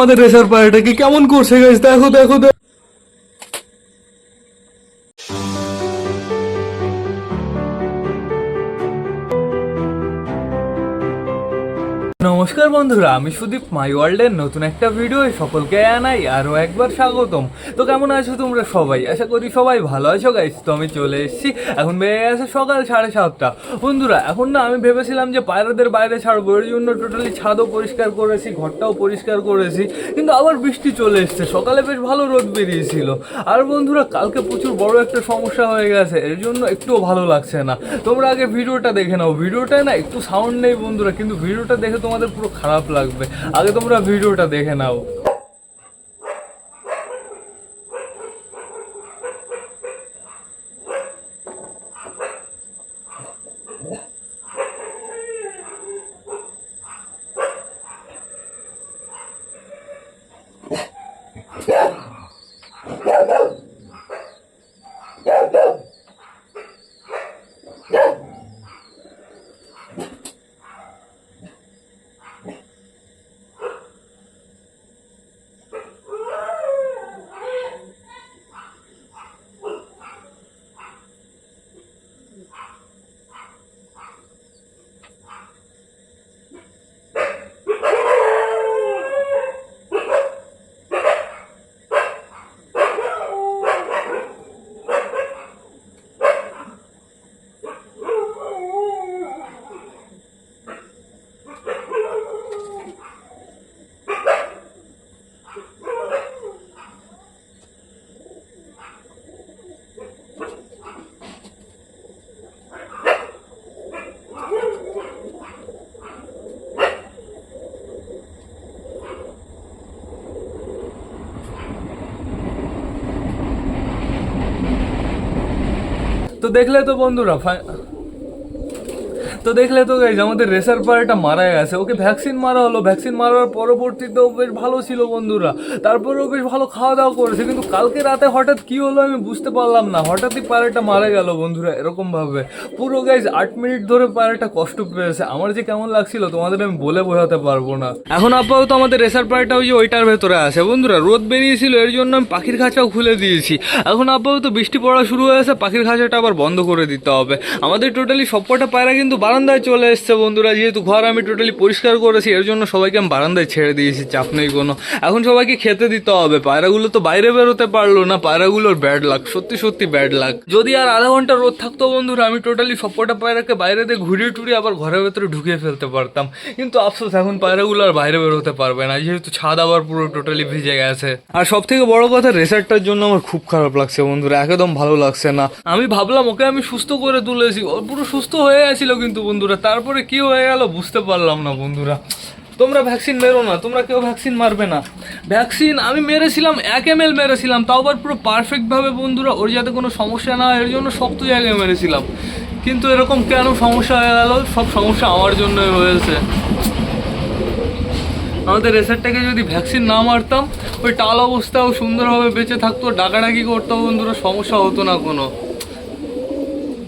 আমাদের রেসার পায়রাটাকে কেমন করছে গাইস দেখো দেখো দেখো। নমস্কার বন্ধুরা, আমি সুদীপ মাই ওয়ার্ল্ডের নতুন একটা ভিডিও সকলকে জানাই আরও একবার স্বাগতম। তো কেমন আছো তোমরা সবাই? আশা করি সবাই ভালো আছো গাইস তো আমি চলে এসেছি। এখন বেড়ে গেছে সকাল সাড়ে সাতটা। বন্ধুরা, এখন না আমি ভেবেছিলাম যে পায়রাদের বাইরে ছাড়বো, এর জন্য টোটালি ছাদও পরিষ্কার করেছি, ঘরটাও পরিষ্কার করেছি, কিন্তু আবার বৃষ্টি চলে এসছে। সকালে বেশ ভালো রোদ বেরিয়েছিল। আর বন্ধুরা, কালকে প্রচুর বড় একটা সমস্যা হয়ে গেছে, এর জন্য একটুও ভালো লাগছে না। তোমরা আগে ভিডিওটা দেখে নাও। ভিডিওটায় না একটু সাউন্ড নেই বন্ধুরা, কিন্তু ভিডিওটা দেখে তোমাদের পুরো খারাপ লাগবে আগে তোমরা ভিডিওটা দেখে নাও দেখলে তো বন্ধুরা তো দেখলে তো গাইজ আমাদের রেসার পায়রাটা মারা গেছে। ওকে ভ্যাকসিন মারা হলো। ভ্যাকসিন মারার পরবর্তীতেও বেশ ভালো ছিল বন্ধুরা। তারপরেও বেশ ভালো খাওয়া দাওয়া করেছে। কিন্তু কালকে রাতে হঠাৎ কি হলো আমি বুঝতে পারলাম না। হঠাৎই পায়রাটা মারা গেল বন্ধুরা, এরকমভাবে। পুরো গাইজ আট মিনিট ধরে পায়রাটা কষ্ট পেয়েছে। আমার যে কেমন লাগছিল, তোমাদের আমি বলে বোঝাতে পারব না। এখন আপাতত আমাদের রেসার পায়রাটা ওই যে ওইটার ভেতরে আছে। বন্ধুরা, রোদ বেরিয়েছিল, এর জন্য আমি পাখির খাঁচাও খুলে দিয়েছি। এখন আপাতত বৃষ্টি পড়া শুরু হয়েছে পাখির খাঁচাটা আবার বন্ধ করে দিতে হবে। আমাদের টোটালি সবকটা পায়রা কিন্তু বারান্দায় চলে এসছে বন্ধুরা, যেহেতু ঘর আমি টোটালি পরিষ্কার করেছি, এর জন্য সবাইকে আমি বারান্দায় ছেড়ে দিয়েছি, চাপ নেই কোনো। এখন সবাইকে খেতে দিতে হবে, পায়রাগুলো তো বাইরে বেরোতে পারল না, পায়রাগুলোর ব্যাড লাগ সত্যি সত্যি ব্যাড লাগ যদি আর আধা ঘণ্টা রোদ থাকতো বন্ধুরা, আমি টোটালি সবকটা পায়রাকে বাইরে দিয়ে ঘুরিয়ে টুরিয়ে আবার ঘরের ভেতরে ঢুকিয়ে ফেলতে পারতাম। কিন্তু আফসোস, এখন পায়রাগুলো আর বাইরে বেরোতে পারবে না, যেহেতু ছাদ আবার পুরো টোটালি ভিজে গেছে। আর সব থেকে বড় কথা রেসারটার জন্য আমার খুব খারাপ লাগছে বন্ধুরা, একদম ভালো লাগছে না। আমি ভাবলাম, ওকে আমি সুস্থ করে তুলেছি পুরো সুস্থ হয়ে গেছিল কিন্তু বন্ধুরা, তারপরে কি হয়ে গেল বুঝতে পারলাম না বন্ধুরা। তোমরা ভ্যাকসিন মেরো না, তোমরা কেউ ভ্যাকসিন মারবে না। ভ্যাকসিন আমি মেরেছিলাম, এক এম এল মেরেছিলাম, তাও আবার পুরো পারফেক্টভাবে বন্ধুরা, ওর যাতে কোনো সমস্যা না হয়, এর জন্য শক্ত জায়গায় মেরেছিলাম। কিন্তু এরকম কেন সমস্যা হয়ে গেল? সব সমস্যা আমার জন্যই হয়েছে। আমাদের রেসারটাকে যদি ভ্যাকসিন না মারতাম, ওই টাল অবস্থাও সুন্দরভাবে বেঁচে থাকতো, ডাকাডাকি করতো বন্ধুরা, সমস্যা হতো না কোনো।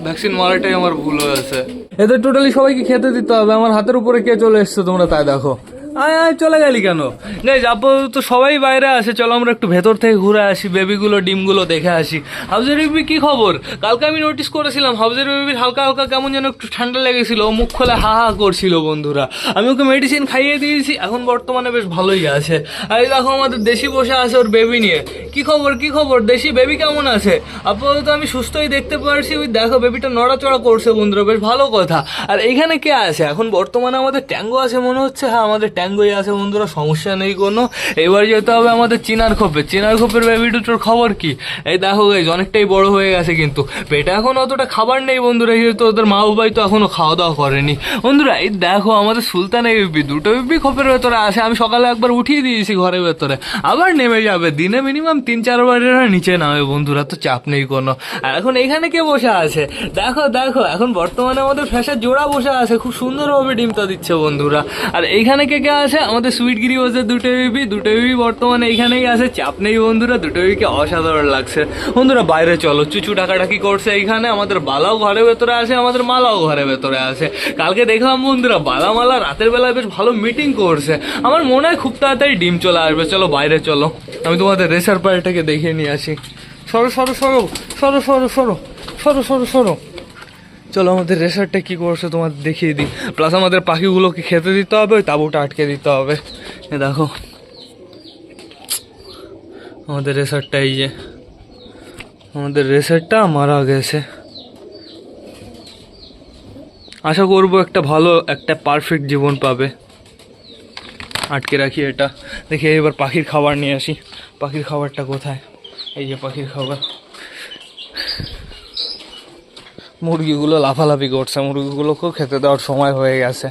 ভ্যাকসিন মারাটাই আমার ভুল হয়েছে। এদের টোটালি সবাইকে খেতে দিতে হবে। আমার হাতের উপরে কে চলে এসছে তোমরা তাই দেখো। আয় আয়, চলে গেলি কেন? গাইজ আপাতত সবাই বাইরে আসে, চলো আমরা একটু ভেতর থেকে ঘুরে আসি, বেবিগুলো, ডিমগুলো দেখে আসি। হাউজের বেবি কি খবর? কালকে আমি নোটিস করেছিলাম হাউজের বেবির হালকা হালকা কেমন যেন একটু ঠান্ডা লেগেছিল, ও মুখ খোলা হা হা করছিল, বন্ধুরা। আমি ওকে মেডিসিন খাইয়ে দিয়েছি, এখন বর্তমানে বেশ ভালোই আছে। আর দেখো আমাদের দেশি বসে আছে ওর বেবি নিয়ে। কি খবর কি খবর? দেশি বেবি কেমন আছে? আপাতত আমি সুস্থই দেখতে পারছি, ওই দেখো বেবিটা নড়াচড়া করছে, বন্ধুরা, বেশ ভালো কথা। আর এইখানে কে আছে? এখন বর্তমানে আমাদের ট্যাঙ্গো আছে, মনে হচ্ছে? হ্যাঁ আমাদের ট্যাঙ্গোই আছে বন্ধুরা, সমস্যা নেই কোনো। এবার যেতে হবে আমাদের চিনার খোপে। চিনার খোপের বেবি দুটোর খবর কি? এই দেখো গাইজ অনেকটাই বড় হয়ে গেছে কিন্তু। পেটে এখন অতটা খাবার নেই বন্ধুরা, যেহেতু ওদের মা বাবাই তো এখনও খাওয়া দাওয়া করেনি। বন্ধুরা, এই দেখো আমাদের সুলতান এই বিপি দুটো বিপি খোপের ভেতরে আছে। আমি সকালে একবার উঠিয়ে দিয়েছি ঘরের ভেতরে। আবার নেমে যাবে। দিনে মিনিমাম তিন, চারবার এরা নিচে নামে বন্ধুরা, তো চাপ নেই কোনো। আর এখন এখানে কে বসে আছে? দেখো দেখো, এখন বর্তমানে আমাদের ফ্যাশার জোড়া বসে আছে। খুব সুন্দরভাবে ডিমটা দিচ্ছে বন্ধুরা। আর এইখানে কে কে আছে, আমাদের সুইটগিরি ওজের দুটো বেবি দুটো বেবি বর্তমানে এইখানেই আছে। চাপ নেই বন্ধুরা, দুটো বেবিকে অসাধারণ লাগছে। বন্ধুরা, বাইরে চলো, চুচু ডাকাডাকি করছে এইখানে, আমাদের বালাও ঘরের ভেতরে আছে, আমাদের মালাও ঘরের ভেতরে আছে। কালকে দেখলাম বন্ধুরা বালা মালা রাতের বেলায় বেশ ভালো মিটিং করছে। আমার মনে হয় খুব তাড়াতাড়ি ডিম চলে আসবে। চলো, বাইরে চলো। আমি তোমাদের রেসার পার্টিটাকে দেখিয়ে নিয়ে আসি। সরো সরো সরো সরো সরো সরো সরো সরো সরো। চলো আমাদের রেসারটা কি করছে তোমাদের দেখিয়ে দিই। প্লাস আমাদের পাখিগুলোকে খেতে দিতে হবে, ওই তাঁবুটা আটকে দিতে হবে। দেখো। আমাদের রেসারটা এই যে। আমাদের রেসারটা মারা গেছে। আশা করব একটা ভালো, একটা পারফেক্ট জীবন পাবে। আটকে রাখি এটা। দেখি এবার পাখির খাবার নিয়ে আসি। পাখির খাবারটা কোথায়? এই যে পাখির খাবার। মুরগিগুলো লাফালাফি করছে, মুরগিগুলোকেও খেতে দেওয়ার সময় হয়ে গেছে।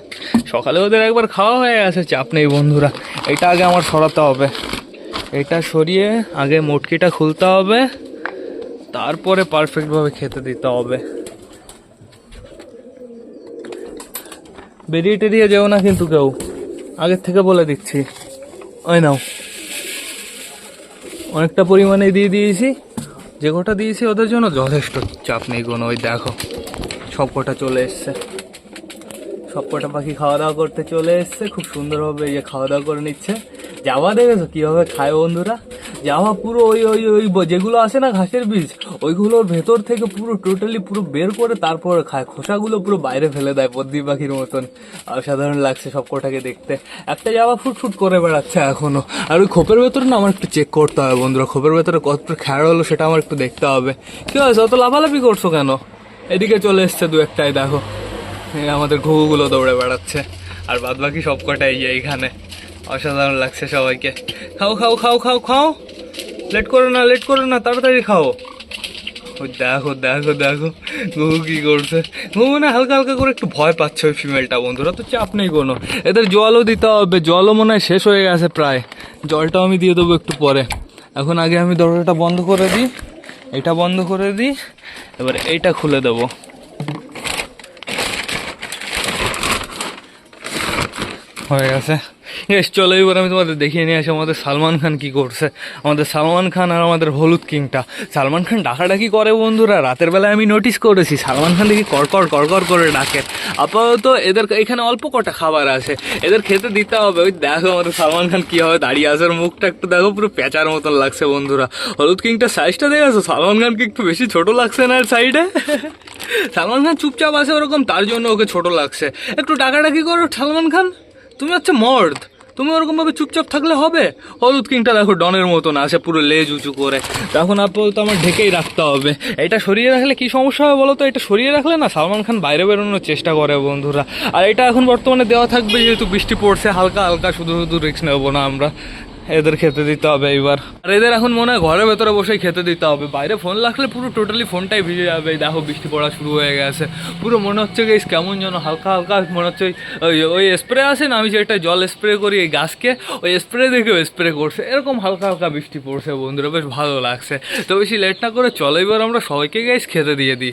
সকালে ওদের একবার খাওয়া হয়ে গেছে, চাপ নেই বন্ধুরা। এটা আগে আমার সরাতে হবে। এটা সরিয়ে আগে মুটকিটা খুলতে হবে। তারপরে পারফেক্টভাবে খেতে দিতে হবে। বেরিয়ে টেরিয়ে যেও না কিন্তু কেউ। আগের থেকে বলে দিচ্ছি। ওই নাও। অনেকটা পরিমাণে দিয়ে দিয়েছি। যে কটা দিয়েছি ওদের জন্য যথেষ্ট চাপ নেই কোনো, ওই দেখো, সব কটা চলে এসছে। সব কটা পাখি খাওয়া দাওয়া করতে চলে এসছে, খুব সুন্দরভাবে যে খাওয়া দাওয়া করে নিচ্ছে। যাওয়া দেখেছ কীভাবে খায় বন্ধুরা? জামা পুরো ওই ওই ওই যেগুলো আসে না ঘাসের বীজ, ওইগুলোর ভেতর থেকে পুরো টোটালি পুরো বের করে তারপরে খায় খোসাগুলো পুরো বাইরে ফেলে দেয় পদ্মি পাখির মতন। অসাধারণ লাগছে সব কটাকে দেখতে। একটা জামা ফুট ফুট করে বেড়াচ্ছে এখনও। আর ওই খোপের ভেতরে না আমার একটু চেক করতে হবে বন্ধুরা। খোপের ভেতরে কতটা খেয়াল হলো সেটা আমার একটু দেখতে হবে। কি হয়েছে? অত লাফালাফি করছ কেন? এদিকে চলে এসছে দু একটাই, দেখো। আমাদের ঘুঘুগুলো দৌড়ে বেড়াচ্ছে। আর বাদ বাকি সব কটাই এইখানে। অসাধারণ লাগছে সবাইকে। খাও খাও খাও খাও খাও। লেট করো না লেট করো না, তাড়াতাড়ি খাও। ওই দেখো দেখো দেখো ঘুঘু কি করছে। ঘুঘু না হালকা হালকা করে একটু ভয় পাচ্ছে ওই ফিমেলটা বন্ধুরা, তো চাপ নেই কোনো। এদের জলও দিতে হবে, জলও মনে হয় শেষ হয়ে গেছে প্রায়। জলটাও আমি দিয়ে দেবো একটু পরে। এখন আগে আমি দরজাটা বন্ধ করে দিই, এটা বন্ধ করে দিই, এবার এইটা খুলে দেবো। হয়ে গেছে। চলো এবার আমি তোমাদের দেখিয়ে নিয়ে আসি আমাদের সালমান খান কি করছে। আমাদের সালমান খান আর আমাদের হলুদ কিংটা। সালমান খান ডাকাডাকি করে বন্ধুরা, রাতের বেলায় আমি নোটিস করেছি। সালমান খান দেখি কড়কড় কড়কড় করে ডাকে। আপাতত এদের এখানে অল্প কটা খাবার আছে। এদের খেতে দিতে হবে। ওই দেখো আমাদের সালমান খান কীভাবে দাঁড়িয়ে আছে। মুখটা একটু দেখো, পুরো পেঁচার মতন লাগছে বন্ধুরা। হলুদ কিংটার সাইজটা দেখেছ সালমান খানকে একটু বেশি ছোট লাগছে না সাইডে সালমান খান চুপচাপ আছে ওরকম, তার জন্য ওকে ছোট লাগছে। একটু ডাকাডাকি করো সালমান খান। তুমি হচ্ছে মর্দ। তুমি ওরকম ভাবে চুপচাপ থাকলে হবে? হলুদ কিংটা দেখো ডনের মতন আছে পুরো লেজ উঁচু করে। তখন আপাতত আমার ঢেকেই রাখতে হবে। এটা সরিয়ে রাখলে কি সমস্যা হবে বলো তো এটা সরিয়ে রাখলে না সালমান খান বাইরে বেরোনোর চেষ্টা করে বন্ধুরা। আর এটা এখন বর্তমানে দেওয়া থাকবে, যেহেতু বৃষ্টি পড়ছে, হালকা হালকা শুধু শুধু রিক্স নেব না আমরা। এদের খেতে দিতে হবে এবার আর এদের এখন মনে হয় ঘরের ভেতরে বসেই খেতে দিতে হবে। বাইরে ফোন লাগলে পুরো টোটালি ফোনটাই ভিজে যাবে। দেখো, বৃষ্টি পড়া শুরু হয়ে গেছে। পুরো মনে হচ্ছে গেস কেমন যেন হালকা হালকা মনে হচ্ছে ওই- স্প্রে আছে না, আমি যেটা জল স্প্রে করি এই গাছকে, ওই স্প্রে দেখেও স্প্রে করছে। এরকম হালকা হালকা বৃষ্টি পড়ছে বন্ধুরা, বেশ ভালো লাগছে। তো বেশি লেট না করে চলো, এবার আমরা সবাইকে গাইস খেতে দিয়ে দিই।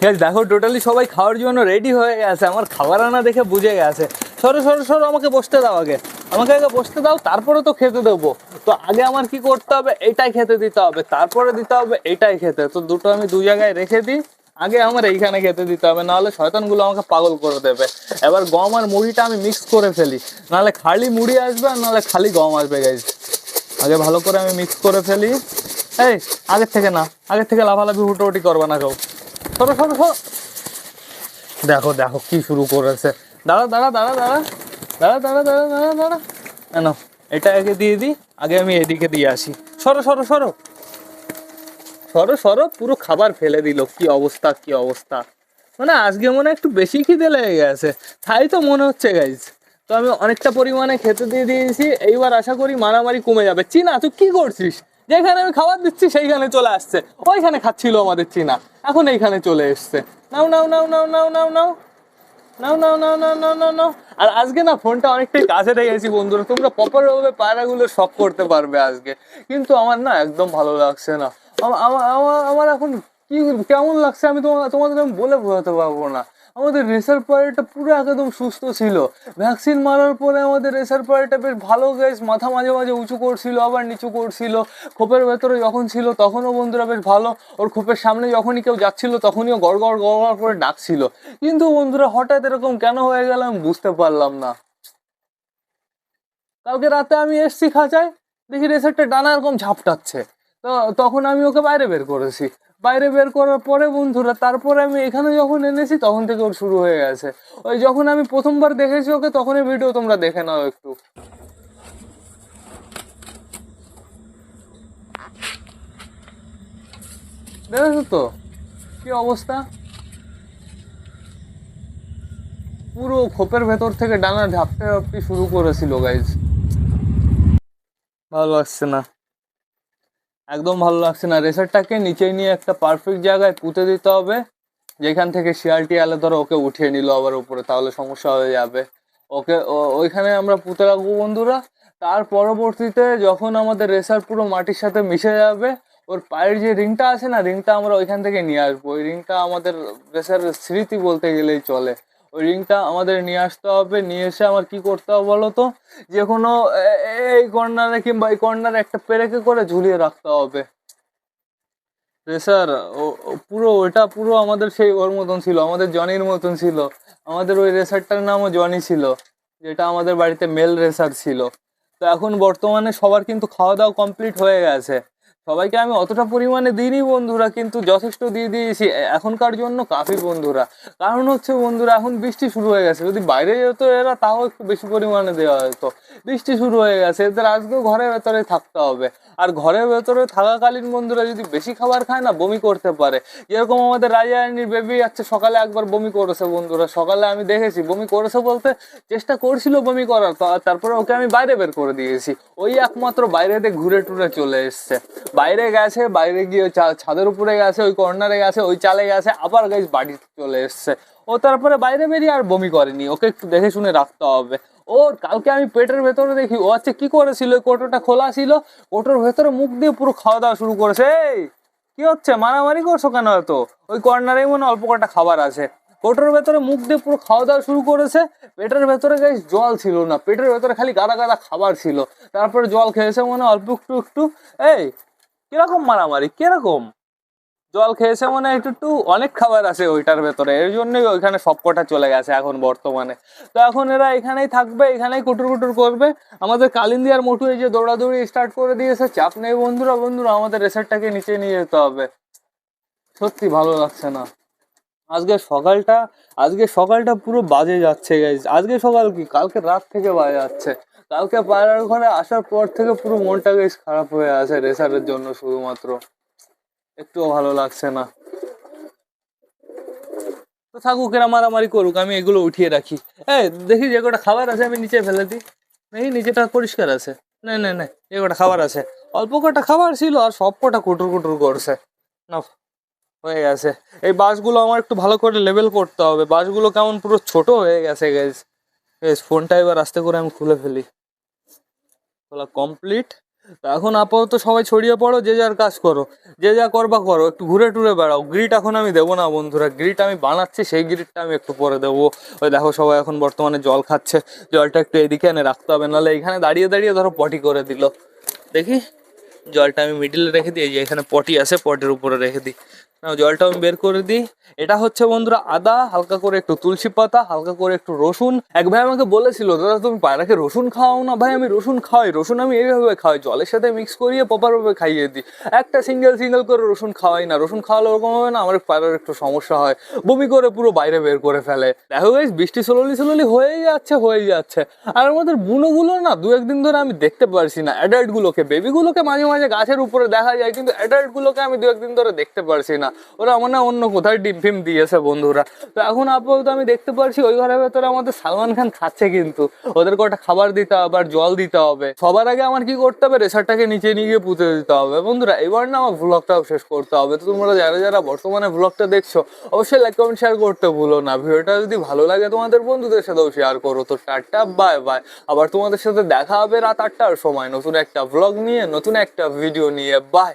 গ্যাস দেখো টোটালি সবাই খাওয়ার জন্য রেডি হয়ে গেছে। আমার খাবার আনা দেখে বুঝে গেছে। সরো সরো সরো, আমাকে বসতে দাও আগে। আমাকে আগে বসতে দাও, তারপরে তো খেতে দেবো। তো আগে আমার কি করতে হবে? এটাই খেতে দিতে হবে। তারপরে দিতে হবে এটাই খেতে। তো দুটো আমি দু জায়গায় রেখে দিই। আগে আমার এইখানে খেতে দিতে হবে, নাহলে শয়তানগুলো আমাকে পাগল করে দেবে। এবার গম আর মুড়িটা আমি মিক্স করে ফেলি। নাহলে খালি মুড়ি আসবে আর নাহলে খালি গম আসবে গাইজ আগে ভালো করে আমি মিক্স করে ফেলি। এই, আগের থেকে না, আগের থেকে লাফালাফি, হুটোহুটি করবে না কেউ। সরো সরো সরো। দেখো দেখো কি শুরু করেছে। দাঁড়া দাঁড়া দাঁড়া দাঁড়া। দাঁড়া দাঁড়া দাঁড়া দাঁড়া দাঁড়া। কেন এটা আগে দিয়ে দিই, আগে আমি এদিকে দিয়ে আসি। সরো সরো সরো। সরো সরো, পুরো খাবার ফেলে দিল, কি অবস্থা কি অবস্থা। মানে আজকে মনে একটু বেশি খিদে লেগে গেছে। তাই তো মনে হচ্ছে গাইজ তো আমি অনেকটা পরিমাণে খেতে দিয়ে দিয়েছি, এইবার আশা করি মারামারি কমে যাবে। চিনা, তুই কি করছিস? যেখানে আমি খাবার দিচ্ছি, সেইখানে চলে আসছে। ওইখানে খাচ্ছিল আমাদের চিনা। এখন এইখানে চলে এসছে। নাও নাও নাও নাও নাও নাও নাও। নাও নাও নাও নাও নাও নাও নাও। আর আজকে না ফোনটা অনেকটাই কাছে রেখেছি বন্ধুরা। তোমরা প্রপার ভাবে পায়রাগুলো শখ করতে পারবে আজকে। কিন্তু আমার না একদম ভালো লাগছে না। আমা- আমা- আমার আমার এখন কি কেমন লাগছে? আমি তোমার তোমাদের আমি বলে বোঝাতে পারব না। আমাদের রেসার পায়রাটা পুরো একদম সুস্থ ছিল। ভ্যাকসিন মারার পরে আমাদের রেসার পায়রাটা বেশ ভালো গাইস মাথা মাঝে মাঝে উঁচু করছিল, আবার নিচু করছিল। খোপের ভেতরে যখন ছিল, তখনও বন্ধুরা বেশ ভালো। ওর খোপের সামনে যখনই কেউ যাচ্ছিল, তখনই গড় গড় গড় করে ডাকছিল। কিন্তু বন্ধুরা, হঠাৎ এরকম কেন হয়ে গেল আমি বুঝতে পারলাম না। কালকে রাতে আমি এসছি খাঁচায়, দেখি রেসারটা ডানা এরকম ঝাপটাচ্ছে। তো তখন আমি ওকে বাইরে বের করেছি। বাইরে বের করার পরে বন্ধুরা, তারপরে আমি এখানে যখন এনেছি তখন থেকে ওর শুরু হয়ে গেছে। ওই যখন আমি প্রথমবার দেখেছি ওকে, তখনই ভিডিও তোমরা দেখে নাও একটু। দেখেছ তো? কি অবস্থা? পুরো খোপের ভেতর থেকে ডানা ঝাপটে ঝাপটি শুরু করেছিল গাইজ ভালো লাগছে না। একদম ভালো লাগছে না। রেসারটাকে নিচে নিয়ে একটা পারফেক্ট জায়গায় পুঁতে দিতে হবে। যেখান থেকে শিয়ালটি আলে ধরো ওকে উঠিয়ে নিল আবার উপরে, তাহলে সমস্যা হয়ে যাবে। ওকে ওইখানে আমরা পুঁতে রাখব বন্ধুরা। তার পরবর্তীতে যখন আমাদের রেসার পুরো মাটির সাথে মিশে যাবে, ওর পায়ের যে রিংটা আছে না, রিংটা আমরা ওইখান থেকে নিয়ে আসব। ওই রিংটা আমাদের রেসার স্মৃতি বলতে গেলেই চলে। ওই রিংটা আমাদের নিয়ে আসতে হবে, নিয়ে এসে আমার কি করতে হবে বলো তো? যে কোনো এই কর্নারে কিংবা এই কর্নারে একটা পেরেকে করে ঝুলিয়ে রাখতে হবে। রেসার ও ও পুরো, ওটা পুরো আমাদের সেই ওর মতন ছিল, আমাদের জনির মতন ছিল। আমাদের ওই রেসারটার নামও জনি ছিল, যেটা আমাদের বাড়িতে মেল রেসার ছিল। তো এখন বর্তমানে সবার কিন্তু খাওয়া দাওয়া কমপ্লিট হয়ে গেছে। সবাইকে আমি অতটা পরিমাণে দিইনি বন্ধুরা, কিন্তু যথেষ্ট দিয়ে দিয়েছি এখনকার জন্য কাফি বন্ধুরা। কারণ হচ্ছে বন্ধুরা, এখন বৃষ্টি শুরু হয়ে গেছে। যদি বাইরে যেত এরা, তাও একটু বেশি পরিমাণে দেওয়া হতো। বৃষ্টি শুরু হয়ে গেছে, এদের আজকেও ঘরের ভেতরে থাকতে হবে। আর ঘরের ভেতরে থাকাকালীন বন্ধুরা যদি বেশি খাবার খায় না, বমি করতে পারে। যেরকম আমাদের রাজা রানীর বেবি আছে, সকালে একবার বমি করেছে বন্ধুরা। সকালে আমি দেখেছি, বমি করেছে বলতে চেষ্টা করছিল বমি করার তারপরে ওকে আমি বাইরে বের করে দিয়েছি। ওই একমাত্র বাইরে দিয়ে ঘুরে টুরে চলে এসছে। বাইরে গেছে, বাইরে গিয়ে ছাদের উপরে গেছে, ওই কর্নারে গেছে, ওই চালে গেছে, আবার গাইজ বাড়ি চলে এসছে। ও তারপরে বাইরে বেরিয়ে আর বমি করেনি, ওকে একটু দেখে শুনে রাখতে হবে। ওর কালকে আমি পেটের ভেতরে দেখি, ও আচ্ছা কি করেছিল, ওই কোটোটা খোলা ছিল, কোটোর ভেতরে মুখ দিয়ে পুরো খাওয়া দাওয়া শুরু করেছে। এই, কি হচ্ছে, মারামারি করছ কেন এত? ওই কর্নারেই মনে অল্প কটা খাবার আছে। কোটোর ভেতরে মুখ দিয়ে পুরো খাওয়া দাওয়া শুরু করেছে, পেটের ভেতরে গাইস জল ছিল না, পেটের ভেতরে খালি গাদা গাদা খাবার ছিল। তারপরে জল খেয়েছে মনে অল্প একটু একটু, এই কীরকম মারামারি? কীরকম? জল খেয়েছে মনে হয় একটু একটু অনেক খাবার আছে ওইটার ভেতরে। এর জন্যই ওইখানে সবকটা চলে গেছে এখন বর্তমানে। তো এখন এরা এখানেই থাকবে, এখানেই কুটুর কুটুর করবে। আমাদের কালিন্দি আর মোটু এই যে দৌড়াদৌড়ি স্টার্ট করে দিয়েছে, চাপ নেই বন্ধুরা বন্ধুরা, আমাদের রেসারটাকে নিচে নিয়ে যেতে হবে। সত্যি ভালো লাগছে না। আজকে সকালটা আজকে সকালটা পুরো বাজে যাচ্ছে আজকে সকাল কি? কালকে রাত থেকে বাজে যাচ্ছে। কালকে পায়রার ঘরে আসার পর থেকে পুরো মনটা বেশ খারাপ হয়ে আছে রেসারের জন্য শুধুমাত্র। একটুও ভালো লাগছে না। তো থাকুক, এরা মারামারি করুক, আমি এগুলো উঠিয়ে রাখি। এই, দেখি যে কটা খাবার আছে, আমি নিচে ফেলে দিই। দেখি নিচেটা পরিষ্কার আছে। না না না, যে কটা খাবার আছে। অল্প কটা খাবার ছিল আর সব কটা কুটুর কুটুর করছে। না হয়ে গেছে। এই বাসগুলো আমার একটু ভালো করে লেভেল করতে হবে। বাসগুলো কেমন পুরো ছোট হয়ে গেছে গেস ফোনটা এবার আস্তে করে আমি খুলে ফেলি। খোলা কমপ্লিট এখন আপাতত সবাই ছড়িয়ে পড়ো, যে যার কাজ করো। যে যা করবা করো, একটু ঘুরে টুরে বেড়াও। গ্রিট এখন আমি দেবো না বন্ধুরা। গ্রিট আমি বানাচ্ছি, সেই গ্রিটটা আমি একটু পরে দেবো। ওই দেখো সবাই এখন বর্তমানে জল খাচ্ছে। জলটা একটু এদিকে এনে রাখতে হবে, নাহলে এখানে দাঁড়িয়ে দাঁড়িয়ে ধরো পটি করে দিল। দেখি? জলটা আমি মিডিলে রেখে দিই, এই যে এখানে পটি আছে, পটির উপরে রেখে দিই। নাও জলটা আমি বের করে দিই। এটা হচ্ছে বন্ধুরা আদা, হালকা করে একটু তুলসী পাতা, হালকা করে একটু রসুন। এক ভাই আমাকে বলেছিল, দাদা, তুমি পায়রাকে রসুন খাওয়াও না? ভাই, আমি রসুন খাওয়াই, রসুন আমি এইভাবে খাওয়াই, জলের সাথে মিক্স করিয়ে প্রপারভাবে খাইয়ে দিই। একটা সিঙ্গেল সিঙ্গেল করে রসুন খাওয়াই না। রসুন খাওয়ালে ওরকম হবে না, আমার পায়রার একটু সমস্যা হয়। বমি করে পুরো বাইরে বের করে ফেলে। দেখো গাইস বৃষ্টি স্লোলি স্লোলি হয়েই যাচ্ছে হয়েই যাচ্ছে। আর আমাদের বুনোগুলো না, দু একদিন ধরে আমি দেখতে পারছি না অ্যাডাল্ট গুলোকে বেবিগুলোকে মাঝে মাঝে গাছের উপরে দেখা যায়, কিন্তু অ্যাডাল্টগুলোকে আমি দু একদিন ধরে দেখতে পারছি না। ওরা আমার না অন্য কোথায় ডিম ফিম দিয়েছে বন্ধুরা। তো এখন আপাতত আমি দেখতে পারছি ওই ঘরের ভেতরে আমাদের সালমান খান খাচ্ছে কিন্তু। ওদের কটা খাবার দিতে হবে আর জল দিতে হবে। সবার আগে আমার কি করতে হবে? রেসারটাকে নিচে নিয়ে গিয়ে পুঁতে দিতে হবে। বন্ধুরা, এবার না আমার ভ্লগটাও শেষ করতে হবে। তো তোমরা যারা যারা বর্তমানে ভ্লগটা দেখছ, অবশ্যই লাইক কমেন্ট শেয়ার করতে ভুলো না। ভিডিওটা যদি ভালো লাগে তোমাদের বন্ধুদের সাথেও শেয়ার করো। তো টাটা বাই বাই আবার তোমাদের সাথে দেখা হবে রাত আটটার সময় নতুন একটা ভ্লগ নিয়ে, নতুন একটা ভিডিও নিয়ে। বাই